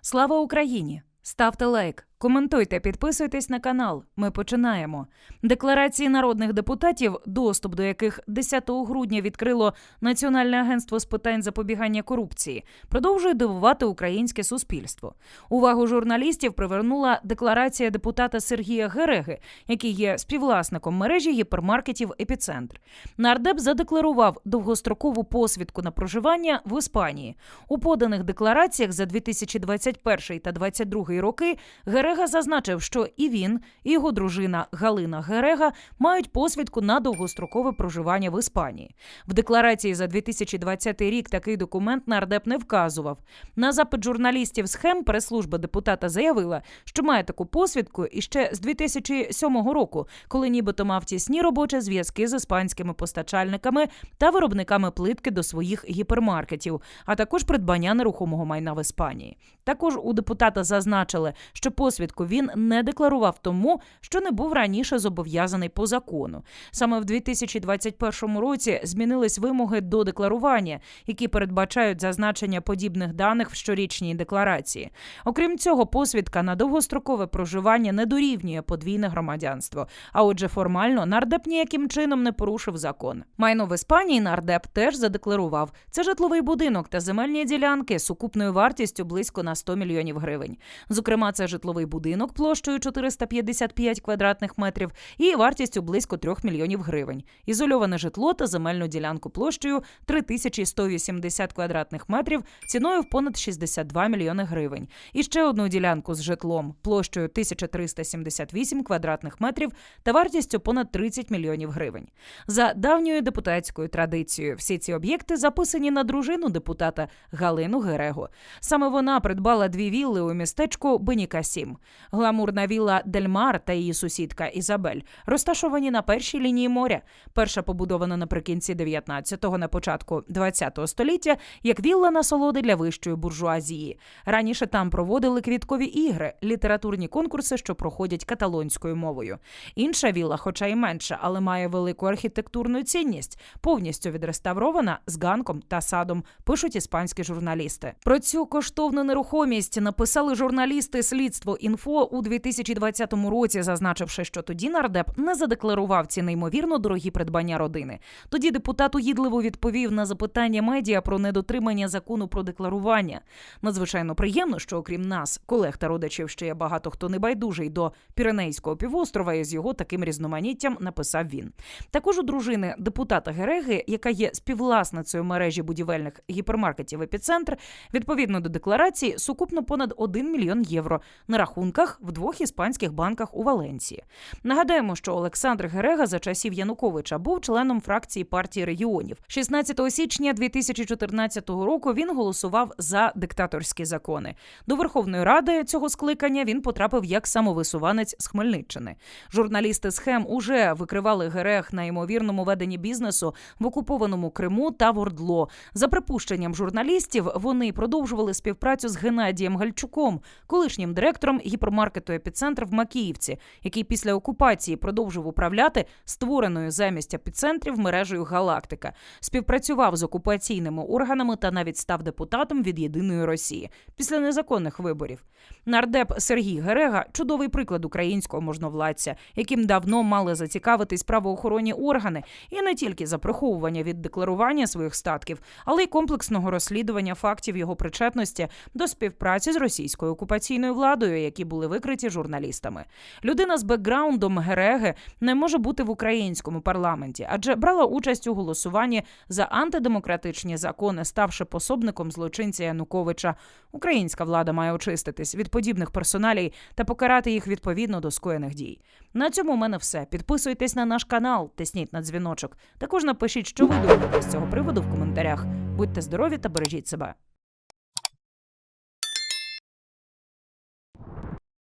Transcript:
Слава Україні! Ставте лайк, коментуйте, підписуйтесь на канал. Ми починаємо. Декларації народних депутатів, доступ до яких 10 грудня відкрило Національне агентство з питань запобігання корупції, продовжує дивувати українське суспільство. Увагу журналістів привернула декларація депутата Сергія Гереги, який є співвласником мережі гіпермаркетів Епіцентр. Нардеп задекларував довгострокову посвідку на проживання в Іспанії. У поданих деклараціях за 2021 та 2022 роки Герега зазначив, що і він, і його дружина Галина Герега мають посвідку на довгострокове проживання в Іспанії. В декларації за 2020 рік такий документ нардеп не вказував. На запит журналістів схем прес-служба депутата заявила, що має таку посвідку іще з 2007 року, коли нібито мав тісні робочі зв'язки з іспанськими постачальниками та виробниками плитки до своїх гіпермаркетів, а також придбання нерухомого майна в Іспанії. Також у депутата зазначили, що посвідку він не декларував тому, що не був раніше зобов'язаний по закону. Саме в 2021 році змінились вимоги до декларування, які передбачають зазначення подібних даних в щорічній декларації. Окрім цього, посвідка на довгострокове проживання не дорівнює подвійне громадянство. А отже, формально нардеп ніяким чином не порушив закон. Майно в Іспанії нардеп теж задекларував. Це житловий будинок та земельні ділянки з сукупною вартістю близько на 100 мільйонів гривень. Зокрема, це житловий будинок площею 455 квадратних метрів і вартістю близько 3 мільйонів гривень. Ізольоване житло та земельну ділянку площею 3180 квадратних метрів ціною в понад 62 мільйони гривень. І ще одну ділянку з житлом площею 1378 квадратних метрів та вартістю понад 30 мільйонів гривень. За давньою депутатською традицією, всі ці об'єкти записані на дружину депутата Галину Герего. Саме вона придбала дві вілли у містечку Бенікасім. Гламурна вілла Дельмар та її сусідка Ізабель розташовані на першій лінії моря. Перша побудована наприкінці 19-го, на початку 20-го століття, як вілла насолоди для вищої буржуазії. Раніше там проводили квіткові ігри, літературні конкурси, що проходять каталонською мовою. Інша вілла, хоча й менша, але має велику архітектурну цінність, повністю відреставрована з ганком та садом, пишуть іспанські журналісти. Про цю коштовну нерухомість написали журналісти слідство інфо у 2020 році, зазначивши, що тоді нардеп не задекларував ці неймовірно дорогі придбання родини. Тоді депутат угідливо відповів на запитання медіа про недотримання закону про декларування. Надзвичайно приємно, що окрім нас, колег та родичів, ще є багато хто небайдужий до Піренейського півострова, і з його таким різноманіттям написав він. Також у дружини депутата Гереги, яка є співвласницею мережі будівельних гіпермаркетів епіцентр, відповідно до декларації, сукупно понад 1 мільйон євро на рахунках в двох іспанських банках у Валенції. Нагадаємо, що Олександр Герега за часів Януковича був членом фракції партії регіонів. 16 січня 2014 року він голосував за диктаторські закони. До Верховної Ради цього скликання він потрапив як самовисуванець з Хмельниччини. Журналісти схем уже викривали Герег на ймовірному веденні бізнесу в окупованому Криму та в Ордло. За припущенням журналістів, вони продовжували співпрацю з Геннадієм Гальчуком, колишнім директором гіпермаркету епіцентр в Макіївці, який після окупації продовжив управляти створеною замість епіцентрів мережею Галактика, співпрацював з окупаційними органами та навіть став депутатом від єдиної Росії після незаконних виборів. Нардеп Сергій Герега чудовий приклад українського можновладця, яким давно мали зацікавитись правоохоронні органи, і не тільки за приховування від декларування своїх статків, але й комплексного розслідування фактів його причетності до співпраці з російською окупаційною владою, які були викриті журналістами. Людина з бекграундом Гереги не може бути в українському парламенті, адже брала участь у голосуванні за антидемократичні закони, ставши пособником злочинця Януковича. Українська влада має очиститись від подібних персоналій та покарати їх відповідно до скоєних дій. На цьому у мене все. Підписуйтесь на наш канал, тисніть на дзвіночок. Також напишіть, що ви думаєте з цього приводу в коментарях. Будьте здорові та бережіть себе.